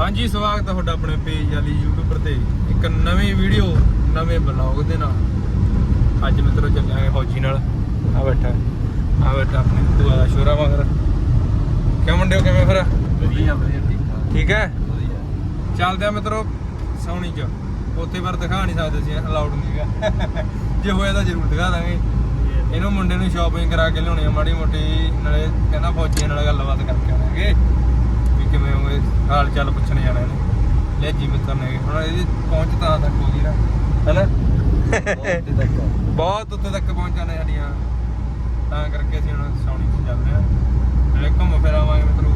ਹਾਂਜੀ ਸਵਾਗਤ ਹੈ ਤੁਹਾਡਾ ਆਪਣੇ ਪੇਜ ਵਾਲੀ YouTube ਤੇ। ਇੱਕ ਨਵੀਂ ਵੀਡੀਓ ਨਵੇਂ ਬਲੌਗ ਦੇ ਨਾਲ। ਅੱਜ ਮਿੱਤਰੋ ਚੱਲਾਂਗੇ ਫੌਜੀ ਨਾਲ। ਆ ਬੈਠਾ ਆ ਬੈਠਾ ਆਪਣੇ ਦਾ ਸ਼ੋਰਾ ਮਗਰ। ਕਿਉਂ ਮੁੰਡਿਓ ਕਿਵੇਂ ਫਿਰ? ਵਧੀਆ ਵਧੀਆ ਠੀਕ ਹੈ? ਚੱਲਦੇ ਆ ਮਿੱਤਰੋ ਸੌਣੀ ਚ। ਉੱਥੇ ਪਰ ਦਿਖਾ ਨਹੀਂ ਸਕਦੇ ਸੀ ਅਲਾਉਡ ਨਹੀਂਗਾ ਜੇ ਹੋਇਆ ਤਾਂ ਜ਼ਰੂਰ ਦਿਖਾ ਦਾਂਗੇ। ਇਹਨੂੰ ਮੁੰਡੇ ਨੂੰ ਸ਼ਾਪਿੰਗ ਕਰਾ ਕੇ ਲਿਆਉਣੀ ਆ ਮਾੜੀ ਮੋਟੀ। ਨਾਲੇ ਕਹਿੰਦਾ ਫੌਜੀਆਂ ਨਾਲ ਗੱਲਬਾਤ ਕਰਕੇ ਕਿਵੇਂ ਹਾਲ ਚੱਲ ਪੁੱਛਣ ਜਾਣਾ ਇਹਨੇ। ਲੈ ਜੀ ਮਿੱਤਰ ਨੇ ਹੁਣ ਇਹਦੀ ਪਹੁੰਚ ਤਾਂ ਤੱਕ ਹੋ ਗਈ ਨਾ। ਹੈਨਾ? ਬਹੁਤ ਉੱਤੇ ਤੱਕ ਪਹੁੰਚਾਣੇ ਸਾਡੀਆਂ। ਤਾਂ ਕਰਕੇ ਅਸੀਂ ਹੁਣ ਸੌਣੀ ਚ ਚੱਲਦੇ ਆ ਨਾਲੇ ਘੁੰਮ ਫਿਰ ਆਵਾਂਗੇ ਮਿੱਤਰੋ।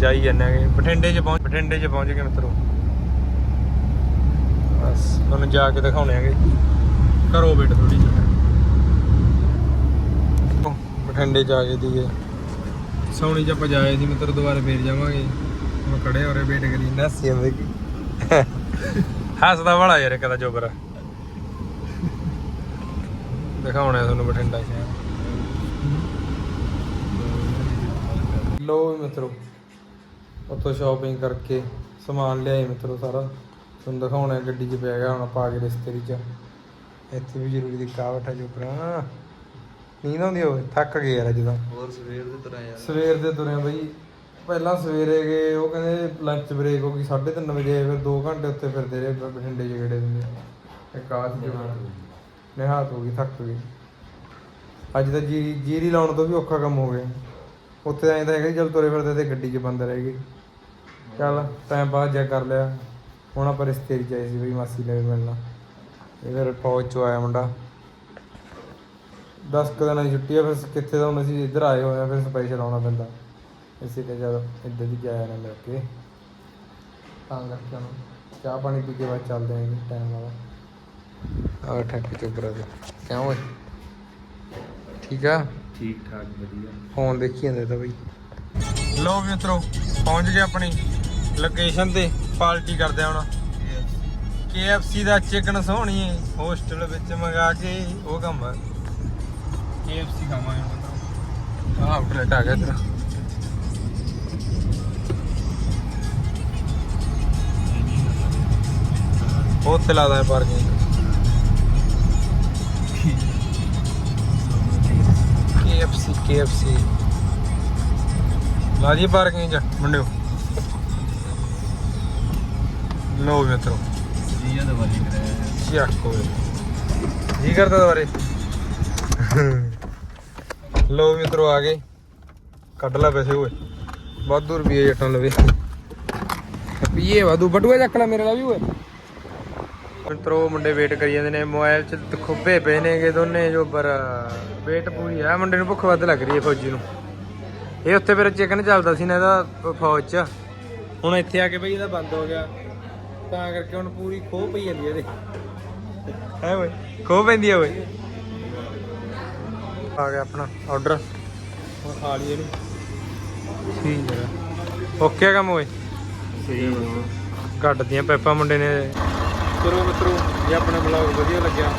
ਜਾਈ ਜਾਂਦੇ ਬਠਿੰਡੇ 'ਚ ਪਹੁੰਚ ਬਠਿੰਡੇ 'ਚ ਪਹੁੰਚ ਗਏ ਮਿੱਤਰੋ। ਬਸ, ਤੁਹਾਨੂੰ ਜਾ ਕੇ ਦਿਖਾਉਣੇ ਆਗੇ। ਕਰੋ ਵੇਟ ਥੋੜੀ ਜਿਹੀ। ਬਠਿੰਡੇ 'ਚ ਆ ਗਏ ਦੀਏ ਸੌਣੀ 'ਚ ਆਪਾਂ ਜਾਏ ਸੀ ਮਿੱਤਰ, ਦੁਬਾਰਾ ਫੇਰ ਜਾਵਾਂਗੇ। ਮੈਂ ਖੜੇ ਹੋਰੇ ਵੇਟ ਕਰੀ ਨਸੀ ਆਵੇ ਕੀ? ਹੱਸਦਾ ਬੜਾ ਯਾਰ ਕਦਾ ਜੋਬਰਾ। ਦਿਖਾਉਣਾ ਤੁਹਾਨੂੰ ਬਠਿੰਡਾ ਸ਼ਹਿਰ ਲੋ ਮਿੱਤਰੋ ਉੱਥੋਂ ਸ਼ਾਪਿੰਗ ਕਰਕੇ ਸਮਾਨ ਲਿਆਏ ਮਿੱਤਰੋ ਸਾਰਾ। ਤੁਹਾਨੂੰ ਦਿਖਾਉਣਾ ਗੱਡੀ 'ਚ ਪਿਆ ਗਿਆ ਹੁਣ ਪਾ ਕੇ ਰਿਸ਼ਤੇਰੀ 'ਚ। ਇੱਥੇ ਵੀ ਜ਼ਰੂਰੀ ਦੀ ਕਾਵਟ ਹੈ ਜੋਬਰਾ। ਨੀਂਦ ਆਉਂਦੀ ਹੋਵੇ ਥੱਕ ਗਏ ਯਾਰ ਅੱਜ ਤਾਂ। ਹੋਰ ਸਵੇਰ ਦੇ ਤਰ੍ਹਾਂ ਯਾਰ ਸਵੇਰ ਦੇ ਤੁਰੇ ਆ ਬਈ। ਪਹਿਲਾਂ ਸਵੇਰੇ ਗਏ ਉਹ ਕਹਿੰਦੇ ਲੰਚ ਬ੍ਰੇਕ ਹੋ ਗਈ 3:30 ਵਜੇ ਫਿਰ 2 ਘੰਟੇ ਉੱਤੇ ਫਿਰਦੇ ਰਹੇ ਬ- ਬਠਿੰਡੇ ਚ ਗੇੜੇ ਦਿੰਦੇ ਇੱਕ ਆਸ ਨਿਹਾਤ ਹੋ ਗਈ ਥੱਕ ਗਈ। ਅੱਜ ਤਾਂ ਜੀਰੀ ਜੀਰੀ ਲਾਉਣ ਤੋਂ ਵੀ ਔਖਾ ਕੰਮ ਹੋ ਗਿਆ। ਉੱਥੇ ਐਂ ਤਾਂ ਹੈਗਾ ਸੀ, ਚੱਲ ਤੁਰੇ ਫਿਰਦੇ ਤੇ ਗੱਡੀ 'ਚ ਬੰਦ ਰਹਿ ਗਈ ਚੱਲ ਟਾਈਮ ਬਾਅਦ ਜਾ ਕਰ ਲਿਆ। ਹੁਣ ਆਪਾਂ ਰਿਸ਼ਤੇਰੀ ਚ ਆਏ ਸੀ ਬਈ ਮਾਸੀ ਨੇ ਵੀ ਮਿਲਣਾ। ਇਹ ਫਿਰ ਫੌਜ ਚੋਂ ਆਇਆ ਮੁੰਡਾ। 10 ਕੁ ਦਿਨਾਂ ਦੀ ਛੁੱਟੀ ਆ ਫਿਰ ਕਿੱਥੇ ਦਾ ਹੁਣ ਅਸੀਂ ਇੱਧਰ ਆਏ ਹੋਏ ਆ ਫਿਰ ਸਪੈਸ਼ਲ ਆਉਣਾ ਪੈਂਦਾ। ਇਸੇ ਤੇ ਜਦ ਇੱਧਰ ਦੀ ਜਾਇਆ ਨਾ ਮਿਲ ਕੇ ਤਾਂ ਕਰਕੇ ਹੁਣ ਚਾਹ ਪਾਣੀ ਪੀ ਕੇ ਬਾਅਦ ਚੱਲਦੇ ਆਂ ਟਾਈਮ ਨਾਲ। ਆ ਠੱਕ ਚੁੱਪਰਾ ਦੇ ਕਿਉਂ ਓਏ? ਠੀਕ ਆ? ਠੀਕ ਠਾਕ ਵਧੀਆ। ਫੋਨ ਦੇਖੀ ਜਾਂਦੇ ਤਾਂ ਬਈ। ਲੋ ਵੀ ਮਿੱਤਰੋ ਪਹੁੰਚ ਗਏ ਆਪਣੀ ਲੋਕੇਸ਼ਨ ਤੇ ਪਾਰਟੀ ਕਰਦੇ ਆ ਹੁਣ। KFC ਦਾ ਚਿਕਨ ਸੋਹਣੀ ਹੋਸਟਲ ਵਿੱਚ ਮੰਗਾ ਕੇ ਉਹ ਕੰਮ KFC ਖਾਵਾਂਗੇ ਹੁਣ ਆਹ ਆਊਟਲੈਟ ਆ ਗਿਆ ਤੇਰਾ। ਬਹੁਤ ਤੇ ਲਾਦਾ ਹੈ ਪਾਰਕਿੰਗ KFC KFC ਲਾ ਜੀ ਪਾਰਕਿੰਗ ਚ, ਮੁੰਡਿਓ। ਲੋ ਮਿੱਤਰੋ। ਜੀਆਂ ਦਾ ਵਾਲੀ ਕਰਾਇਆ ਚੱਕੋ ਜੀ ਕਰਦਾ ਦੁਬਾਰੇ। ਲੋ ਮਿੱਤਰੋ, ਆ ਗਏ। ਕੱਢ ਲੈ ਪੈਸੇ ਓਏ। ਵਾਧੂ ਰੁਪਏ ਜੱਟਾਂ ਲਵੇ। ਪੀਏ ਵਾਧੂ। ਬਟੂਆ ਚੱਕ ਲੈ ਮੇਰੇ ਨਾਲ ਵੀ ਓਏ। ਮਿੱਤਰੋ ਮੁੰਡੇ ਵੇਟ ਕਰੀ ਜਾਂਦੇ ਨੇ। ਮੋਬਾਈਲ 'ਚ ਖੁੱਬੇ ਪਏ ਨੇਗੇ ਦੋਨੇ ਜੋ ਪਰ ਵੇਟ ਪੂਰੀ ਆ। ਮੁੰਡੇ ਨੂੰ ਭੁੱਖ ਵੱਧ ਲੱਗ ਰਹੀ ਹੈ ਫੌਜੀ ਨੂੰ। ਇਹ ਉੱਥੇ ਫਿਰ ਚਿਕਨ ਚੱਲਦਾ ਸੀ ਨਾ ਇਹਦਾ ਫੌਜ 'ਚ। ਹੁਣ ਇੱਥੇ ਆ ਕੇ ਬਈ ਇਹਦਾ ਬੰਦ ਹੋ ਗਿਆ। ਤਾਂ ਕਰਕੇ ਹੁਣ ਪੂਰੀ ਖੋਹ ਪਈ ਜਾਂਦੀ ਇਹਦੇ। ਹੈ ਓਏ ਖੋਹ ਪੈਂਦੀ ਹੈ ਓਏ ਆ ਗਿਆ ਆਪਣਾ ਆਰਡਰ ਹੁਣ ਖਾ ਲਈਏ ਇਹਨੂੰ। ਠੀਕ ਹੈ। ਓਕੇ ਆ ਕੰਮ ਓਏ? ਸਹੀ ਕੱਢ ਦੀਆਂ ਪੈਪਾਂ ਮੁੰਡੇ ਨੇ। ਕਰੋ ਮਿੱਤਰੋ, ਜੇ ਆਪਣਾ ਬਲੌਗ ਵਧੀਆ ਲੱਗਿਆ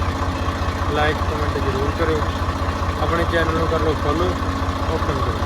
ਲਾਈਕ ਕਮੈਂਟ ਜ਼ਰੂਰ ਕਰਿਓ। ਆਪਣੇ ਚੈਨਲ ਨੂੰ ਕਰ ਲਓ ਫੋਲੋ ਓਪਨ ਕਰੋ।